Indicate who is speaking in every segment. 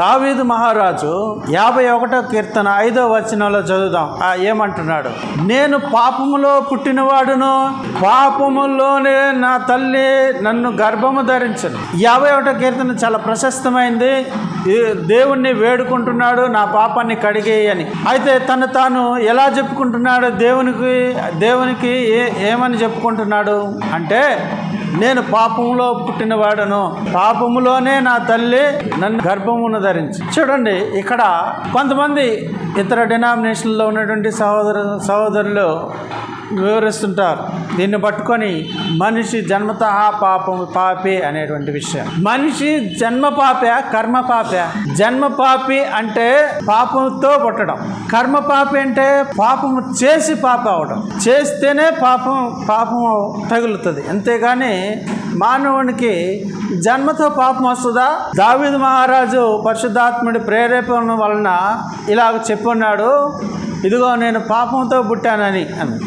Speaker 1: దావీదు మహారాజు యాభై ఒకటో కీర్తన ఐదో వచనంలో చదువుదాం. ఆ ఏమంటున్నాడు? నేను పాపములో పుట్టినవాడును పాపములోనే నా తల్లి నన్ను గర్భము ధరించను. యాభై ఒకటో కీర్తన చాలా ప్రశస్తమైంది. దేవుణ్ణి వేడుకుంటున్నాడు నా పాపాన్ని కడిగేయని. అయితే తను తాను ఎలా చెప్పుకుంటున్నాడు? దేవునికి దేవునికి ఏ ఏమని చెప్పుకుంటున్నాడు? అంటే నేను పాపంలో పుట్టినవాడను పాపములోనే నా తల్లి నన్ను గర్భమున్నది ధరించి చూడండి ఇక్కడ కొంతమంది ఇతర డినామినేషన్లో ఉన్నటువంటి సహోదరు సహోదరులు వివరిస్తుంటారు. దీన్ని పట్టుకొని మనిషి జన్మత పాపం పాపి అనేటువంటి విషయం. మనిషి జన్మ పాప కర్మ పాప. జన్మ పాపి అంటే పాపంతో పుట్టడం. కర్మ పాపి అంటే పాపం చేసి పాప అవడం. చేస్తేనే పాపం పాపం తగులుతుంది. అంతేగాని మానవునికి జన్మతో పాపం వస్తుందా? దావిద మహారాజు పరిశుద్ధాత్ముడి ప్రేరేపణ వలన ఇలాగ చెప్పున్నాడు. ఇదిగో నేను పాపంతో పుట్టానని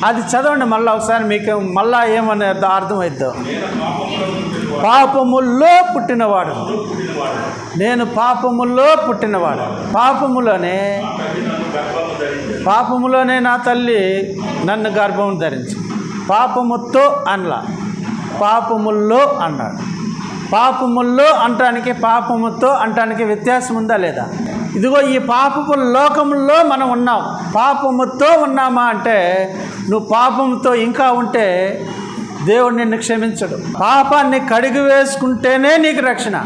Speaker 1: అది చదవండి మళ్ళీ ఒకసారి మీకు మళ్ళా ఏమని అర్థమవుద్దో పాపముల్లో పుట్టినవాడు. నేను పాపముల్లో పుట్టినవాడు. పాపములోనే పాపములోనే నా తల్లి నన్ను గర్భం ధరించి. పాపముతో అనలా. పాపముల్లో అన్నాడు. పాపముల్లో అంటానికి పాపముతో అంటానికి వ్యత్యాసం ఉందా లేదా? ఇదిగో ఈ పాపపు లోకంలో మనం ఉన్నాం. పాపముతో ఉన్నామా అంటే నువ్వు పాపంతో ఇంకా ఉంటే దేవుడు నిన్ను క్షమించడు. పాపాన్ని కడిగి వేసుకుంటేనే నీకు రక్షణ.